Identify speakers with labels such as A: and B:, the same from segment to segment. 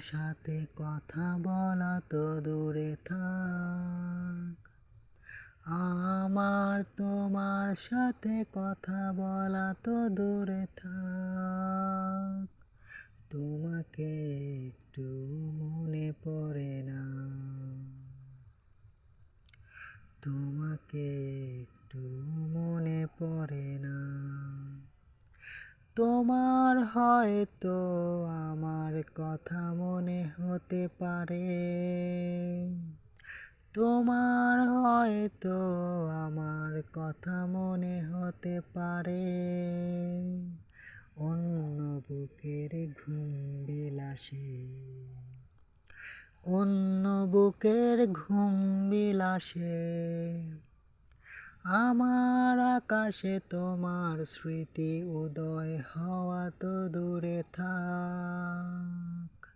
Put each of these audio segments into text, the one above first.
A: সাথে কথা বলা তো দূরে থাক। আমার তোমার সাথে কথা বলা তো দূরে থাক। তোমাকে একটু মনে পড়ে না। তোমাকে একটু মনে পড়ে না। তোমার হয়তো আমার কথা মনে হতে পারে। তোমার হয়তো আমার কথা মনে হতে পারে। অন্য বুকের ঘুম বিলাসে, অন্য বুকের ঘুম বিলাসে। আমার আকাশে তোমার স্মৃতি উদয় হওয়া তো দূরে থাক।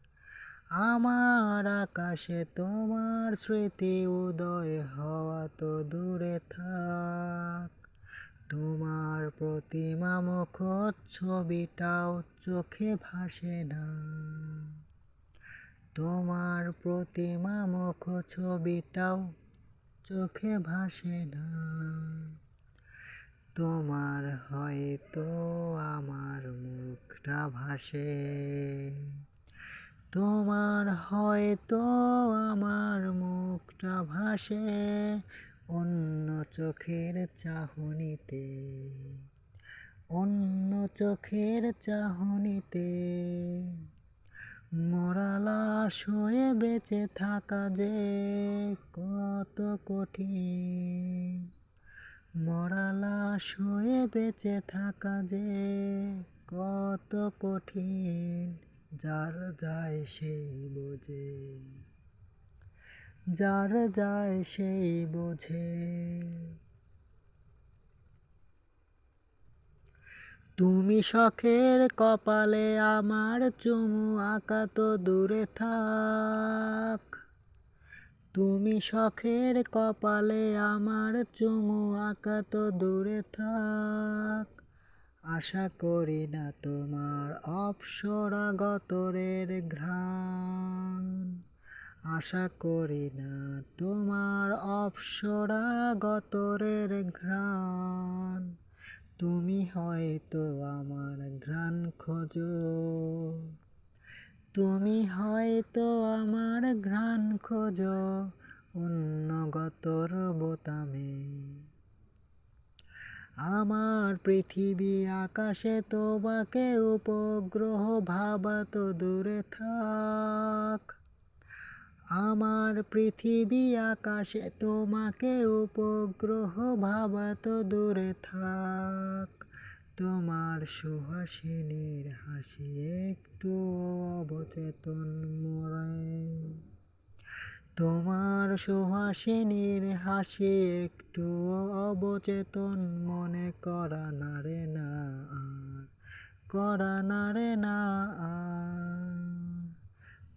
A: আমার আকাশে তোমার স্মৃতি উদয় হওয়া তো দূরে থাক। তোমার প্রতিমা মুখ ছবিটাও চোখে ভাসে না। তোমার প্রতিমা মুখ ছবিটাও চোখে ভাসে না। তোমার হয়তো আমার মুখটা ভাসে। তোমার হয়তো আমার মুখটা ভাসে অন্য চোখের চাহনিতে। অন্য চোখের চাহনিতে। মরালাস হয়ে বেঁচে থাকা যে কত কঠিন। মরালাস হয়ে বেঁচে থাকা যে কত কঠিন, যার যায় সেই বোঝে। যার যায় সেই বোঝে। তুমি শখের কপালে আমার চুমু আঁকা তো দূরে থাক। তুমি শখের কপালে আমার চুমু আঁকা তো দূরে থাক। আশা করি না তোমার অপসরা গতরের ঘ্রাণ। আশা করি না তোমার অপসরা গতরের ঘ্রাণ। তুমি হয়তো আমার ঘ্রাণ খোঁজো। তুমি হয়তো আমার ঘ্রাণ খোঁজো অন্য গতর বোতামে। আমার পৃথিবী আকাশে তোমাকে উপগ্রহ ভাবা তো দূরে থাক। আমার পৃথিবী আকাশে তোমাকে উপগ্রহ ভাবা তো দূরে থাক। তোমার সুহাসিনীর হাসি একটু অবচেতন মরে তোমার সুহাসিনীর হাসি একটু অবচেতন মনে। করা না রে না আর, করা না রে না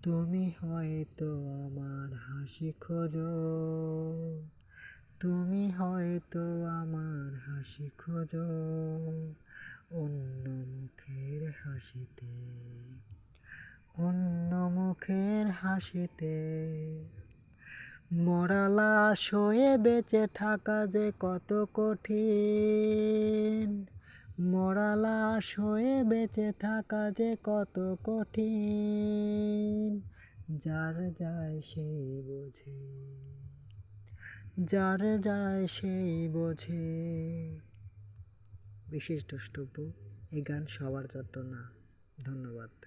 A: তুমি হয়তো আমার হাসি খোঁজো। তুমি হয়তো আমার হাসি খোঁজো। অন্য মুখের হাসিতে, অন্য মুখের হাসিতে। মরালাস হয়ে বেঁচে থাকা যে কত কঠিন। মরালাস হয়ে বেঁচে থাকা যে কত কঠিন। যার যায় সেই বোঝে, যার যায় সেই বোঝে। বিশেষ দ্রষ্টব্য, এই গান সবার যত না, ধন্যবাদ।